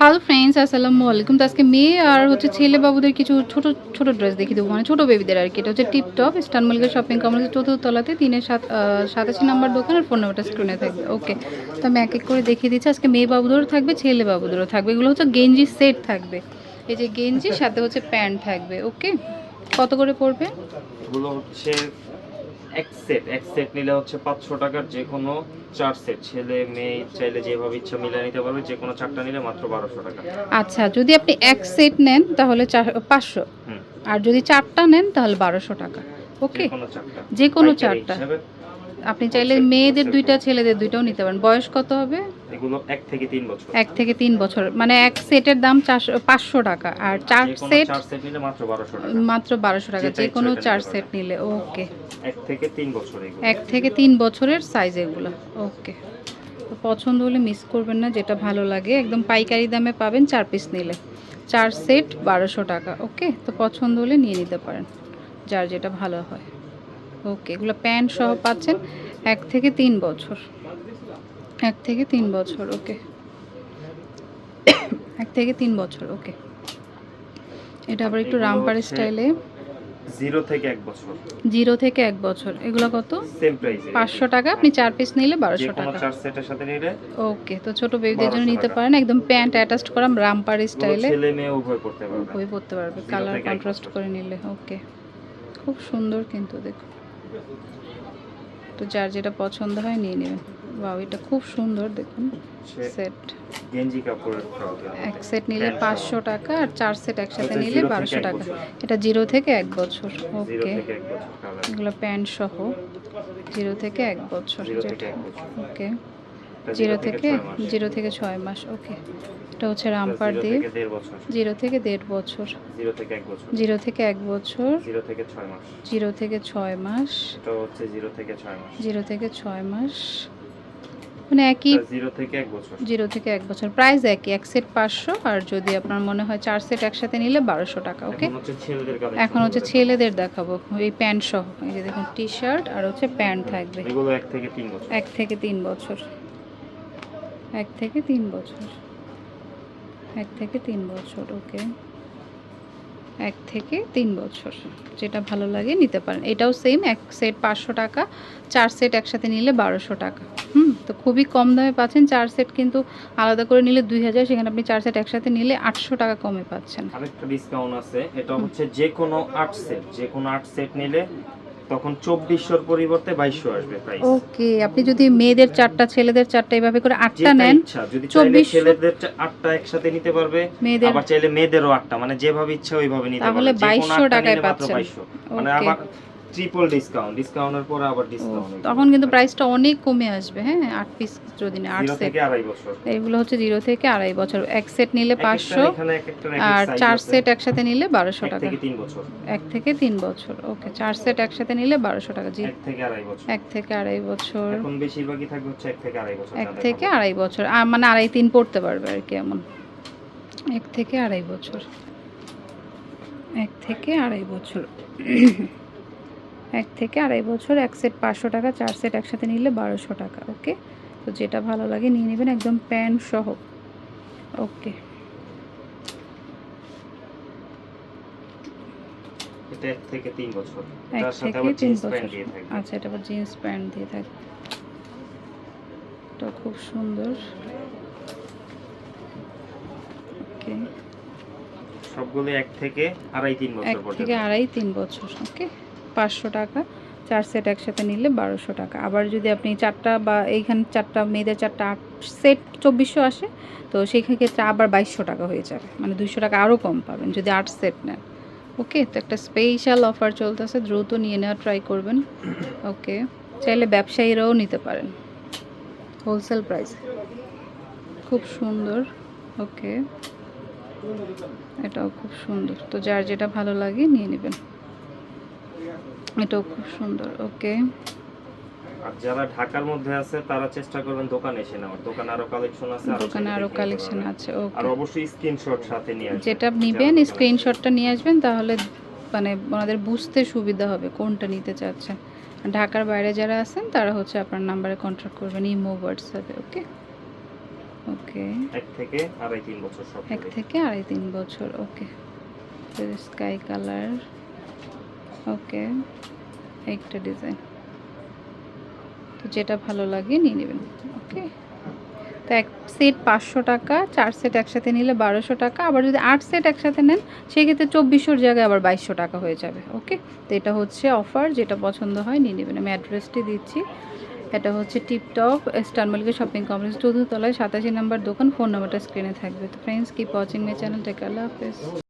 Hello friends আসসালামু আলাইকুম তো আজকে মেয়ে আর হচ্ছে ছেলে বাবুদের কিছু ছোট ছোট ড্রেস দেখিয়ে দেবো। মানে ছোটো বেবিদের আর কি। এটা হচ্ছে টিপটপ স্টান মলিকা শপিং কমপ্লেক্স চতুর্থ তলাতে, তিনের সাত সাতাশি নাম্বার দোকান আর ফোন নাম্বারটা স্ক্রিনে থাকবে। ওকে তো আমি এক এক করে দেখিয়ে দিচ্ছি। আজকে মেয়ে বাবুদেরও থাকবে, ছেলে বাবুদেরও থাকবে। এগুলো হচ্ছে গেঞ্জি সেট থাকবে। এই যে গেঞ্জি, সাথে হচ্ছে প্যান্ট থাকবে। ওকে কত করে পড়বে? এক সেট এক সেট নিলে হচ্ছে পাঁচশো টাকার যে কোনো চার সেট ছেলে মেয়ে চাইলে যেভাবে ইচ্ছা মিলিয়ে নিতে পারবে যে কোনো চারটা নিলে মাত্র বারোশো টাকা। আচ্ছা যদি আপনি এক সেট নেন তাহলে পাঁচশো। আর যদি চারটা নেন তাহলে বারোশো টাকা। ওকে? যে কোনো চারটা। আপনি চাইলে মেয়েদের দুইটা ছেলেদের দুইটাও নিতে পারেন। বয়স কত হবে? এগুলো এক থেকে তিন বছর। এক থেকে তিন বছর। মানে এক সেটের দাম পাঁচশো টাকা। আর চার সেট চার সেট নিলে মাত্র বারোশো টাকা। মাত্র বারোশো টাকা। যে কোনো চার সেট নিলে ওকে। এক থেকে তিন বছর এগুলো। এক থেকে তিন বছরের সাইজ এগুলো ওকে। তো পছন্দ হলে মিস করবেন না যেটা ভালো লাগে। একদম পাইকারি দামে পাবেন চার পিস নিলে। চার সেট বারোশো টাকা ওকে। তো পছন্দ হলে নিয়ে নিতে পারেন যার যেটা ভালো হয়। ওকে এগুলো প্যান্ট সহ পাচ্ছেন এক থেকে তিন বছর। এক থেকে তিন বছর ওকে। এক থেকে তিন বছর ওকে। এটা আবার একটু রামপার স্টাইলে। জিরো থেকে এক বছর। জিরো থেকে এক বছর এগুলো কত? সেম প্রাইস পাঁচশো টাকা আপনি চার পিস নিলে বারোশো টাকা। চার সেটের সাথে নিলে ওকে তো ছোট বেবিদের জন্য নিতে পারেন। একদম প্যান্ট অ্যাটাচড করা রামপার স্টাইলে। ছেলে মেয়ে উভয় পড়তে পারবে। বই পড়তে পারবে কালার কন্ট্রাস্ট করে নিলে ওকে। খুব সুন্দর কিন্তু দেখো তো যার যেটা পছন্দ হয় নিয়ে নেবেন। বাউ এটা খুব সুন্দর দেখুন সেট গেঞ্জি কাপড়ের এক সেট নিলে। পাঁচশো টাকা আর চার সেট একসাথে আচ্ছা, নিলে বারোশো টাকা। এটা জিরো থেকে এক বছর ওকে এগুলো প্যান্ট সহ। জিরো থেকে এক বছর ওকে জিরো থেকে জিরো থেকে ছয় মাস ওকে এটা হচ্ছে রামপার বছর। জিরো থেকে দেড় বছর। জিরো থেকে এক বছর। জিরো থেকে এক বছর। জিরো থেকে ছয় মাস। জিরো থেকে ছয় মাস। মানে একই জিরো থেকে এক বছর। জিরো থেকে এক বছর। প্রাইস একই এক সেট পাঁচশো আর যদি আপনার মনে হয় চার সেট একসাথে নিলে বারোশো টাকা ওকে এখন হচ্ছে ছেলেদের দেখাবো এই প্যান্ট সহ। এই যে দেখুন টি শার্ট আর হচ্ছে প্যান্ট থাকবে। এগুলো এক থেকে তিন বছর। এক থেকে তিন বছর। এক থেকে তিন বছর। এক থেকে তিন বছর ওকে এক থেকে তিন বছর, যেটা ভালো লাগে নিতে পারেন। এটাও সেম এক সেট পাঁচশো টাকা, চার সেট একসাথে নিলে বারোশো টাকা। হুম, তো খুবই কম দামে পাচ্ছেন, চার সেট কিন্তু আলাদা করে নিলে দুই হাজার, সেখানে আপনি চার সেট একসাথে নিলে আটশো টাকা কমে পাচ্ছেন। আরেকটা ডিসকাউন্ট আছে, এটা হচ্ছে যে কোনো আট সেট যে কোনো আট সেট নিলে তখন চব্বিশশোর পরিবর্তে বাইশশো আসবে প্রাইস ওকে আপনি যদি মেয়েদের চারটা ছেলেদের চারটা এভাবে করে আটটা নেন যদি চাইলে ছেলেদের আটটা একসাথে নিতে পারবে মেয়েদের আবার চাইলে মেয়েদেরও আটটা মানে যেভাবে ইচ্ছা ওইভাবে নিতে পারবে তাহলে বাইশশো টাকায় পাচ্ছেন। মানে আমার আবার ট্রিপল ডিসকাউন্ট ডিসকাউন্টের পরে আবার ডিসকাউন্ট তখন কিন্তু প্রাইসটা অনেক কমে আসবে হ্যাঁ? আট পিস যদি না আট সেট থেকে আড়াই বছর। এগুলো হচ্ছে জিরো থেকে আড়াই বছর। এক সেট নিলে পাঁচশো আর চার সেট একসাথে নিলে বারোশো টাকা। তিন বছর। এক থেকে তিন বছর ওকে। চার সেট একসাথে নিলে বারোশো টাকা। জি এক থেকে আড়াই বছর। এক থেকে আড়াই বছর। এখন বেশিরভাগই থাকবে হচ্ছে এক থেকে আড়াই বছর এক থেকে আড়াই বছর। মানে আড়াই তিন পড়তে পারবে আর কি এমন। এক থেকে আড়াই বছর। এক থেকে আড়াই বছর। এক থেকে আড়াই বছর এক সেট পাঁচশো টাকা চার সেট একসাথে নিলে বারোশো টাকা ওকে তো যেটা ভালো লাগে নিয়ে নেবেন একদম প্যান্ট সহ ওকে এক থেকে তিন বছর। আচ্ছা এটা আবার জিন্স প্যান্ট দিয়ে এটা খুব সুন্দর। ওকে সবগুলো এক থেকে আড়াই তিন এক বছর পর্যন্ত। থেকে আড়াই তিন বছর ওকে পাঁচশো টাকা, চার সেট একসাথে নিলে বারোশো টাকা। আবার যদি আপনি চারটা বা এইখানে চারটা, মেয়েদের চারটা আট সেট চব্বিশশো আসে, তো সেই ক্ষেত্রে আবার বাইশশো টাকা হয়ে যাবে। মানে দুইশো টাকা আরও কম পাবেন যদি আট সেট নেন। ওকে তো একটা স্পেশাল অফার চলতেছে, দ্রুত নিয়ে নেওয়া ট্রাই করবেন। ওকে চাইলে ব্যবসায়ীরাও নিতে পারেন। হোলসেল প্রাইস খুব সুন্দর। ওকে এটাও খুব সুন্দর। তো যার যেটা ভালো লাগে নিয়ে নেবেন। এটাও খুব সুন্দর ওকে। আর যারা ঢাকার মধ্যে আছে তারা চেষ্টা করবেন দোকানে এসে নেওয়ার। দোকানে আরও কালেকশন আছে আরও দোকানে আরও কালেকশন। আছে আর ওকে অবশ্যই স্ক্রিনশট সাথে নিয়ে আসবেন। যেটা নেবেন স্ক্রিনশটটা নিয়ে আসবেন তাহলে মানে ওনাদের বুঝতে সুবিধা হবে কোনটা নিতে চাচ্ছেন আর ঢাকার বাইরে যারা আছেন তারা হচ্ছে আপনার নাম্বারে কন্ট্যাক্ট করবেন ইমো হোয়াটসঅ্যাপে ওকে? ওকে। এক থেকে আড়াই তিন বছর এক থেকে। আড়াই তিন বছর ওকে। স্কাই কালার ওকে, একটা ডিজাইন তো যেটা ভালো লাগে, নিয়ে নেবেন। ওকে। তো এক সেট পাঁচশো টাকা, চার সেট একসাথে নিলে বারোশো টাকা। আবার যদি আট সেট একসাথে নেন, সেক্ষেত্রে চব্বিশশোর জায়গায় আবার বাইশশো টাকা হয়ে যাবে। ওকে? তো এটা হচ্ছে অফার যেটা পছন্দ হয়, নিয়ে নেবেন। আমি অ্যাড্রেসটি দিচ্ছি। এটা হচ্ছে টিপটপ স্টার মালিকের শপিং কমপ্লেক্স চতুর্থতলায় সাতাশি নাম্বার দোকান ফোন নাম্বারটা স্ক্রিনে থাকবে। তো friends keep watching my channel take হাফেজ।